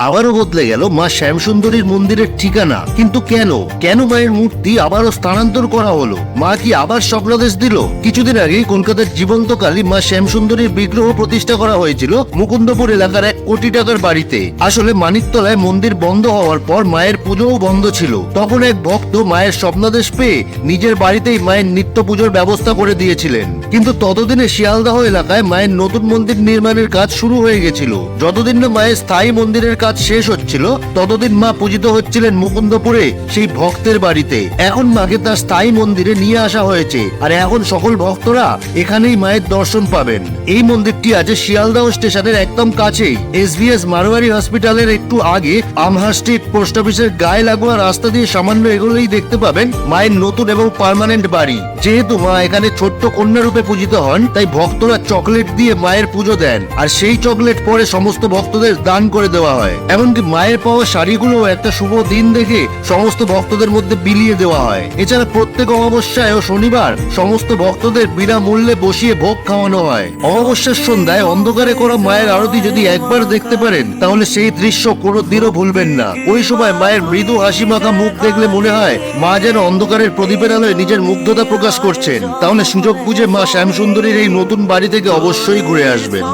আবারও বদলে গেল মা শ্যামসুন্দরীর মন্দিরের ঠিকানা। কিন্তু কেন? কেন মায়ের মূর্তি আবারও স্থানান্তর করা হলো? মা কি আবার স্বপ্নাদেশ দিল? কিছুদিন আগেই কলকাতার জীবন্তকালী মা শ্যামসুন্দরীর বিগ্রহ প্রতিষ্ঠা করা হয়েছিল মুকুন্দপুর এলাকার এক কোটি টাকার বাড়িতে। আসলে মানিকতলায় মন্দির বন্ধ হওয়ার পর মায়ের পুজোও বন্ধ ছিল। তখন এক ভক্ত মায়ের স্বপ্নাদেশ পেয়ে নিজের বাড়িতেই মায়ের নিত্য পুজোর ব্যবস্থা করে দিয়েছিলেন। কিন্তু ততদিনে শিয়ালদাহ এলাকায় মায়ের নতুন মন্দির নির্মাণের কাজ শুরু হয়ে গেছিল। যতদিন না মায়ের স্থায়ী মন্দিরের কাজ শেষ হচ্ছিল, ততদিন মা পূজিত হচ্ছিলেন মুকুন্দপুরে, সেই ভক্তের বাড়িতে। এখন মাকে তার স্থায়ী মন্দিরে নিয়ে আসা হয়েছে, আর এখন সকল ভক্তরা এখানেই মায়ের দর্শন পাবেন। এই মন্দিরটি আছে শিয়ালদাহ স্টেশনের একদম কাছেই। এসবিএস মারোয়ারি হসপিটালের একটু আগে আমহা স্ট্রিট পোস্ট অফিসের গায়ে লাগোয়া রাস্তা দিয়ে সামান্য এগুলোই দেখতে পাবেন মায়ের নতুন এবং পার্মানেন্ট বাড়ি। যেহেতু মা এখানে ছোট্ট কন্যা রূপে পূজিত হন, তাই ভক্তরা চকলেট দিয়ে মায়ের পুজো দেন, আর সেই চকলেট পরে সমস্ত ভক্তদের দান করে দেওয়া হয়। এমনকি মায়ের পাওয়া শাড়িগুলো একটা শুভ দিন দেখে সমস্ত ভক্তদের মধ্যে বিলিয়ে দেওয়া হয়। এছাড়া প্রত্যেক অমাবস্যায় ও শনিবার সমস্ত ভক্তদের বিনামূল্যে বসিয়ে ভোগ খাওয়ানো হয়। অমাবস্যার সন্ধ্যায় অন্ধকারে করা মায়ের আরতি যদি একবার দেখতে পারেন, তাহলে সেই দৃশ্য কোনোদিনও ভুলবেন না। ওই সময় মায়ের মৃদু হাসি মাখা মুখ দেখলে মনে হয় মা যেন অন্ধকারের প্রদীপের আলোয় নিজের মুগ্ধতা প্রকাশ করছেন। তাহলে সুযোগ বুঝে মা শ্যামসুন্দরীর এই নতুন বাড়ি থেকে অবশ্যই ঘুরে আসবেন।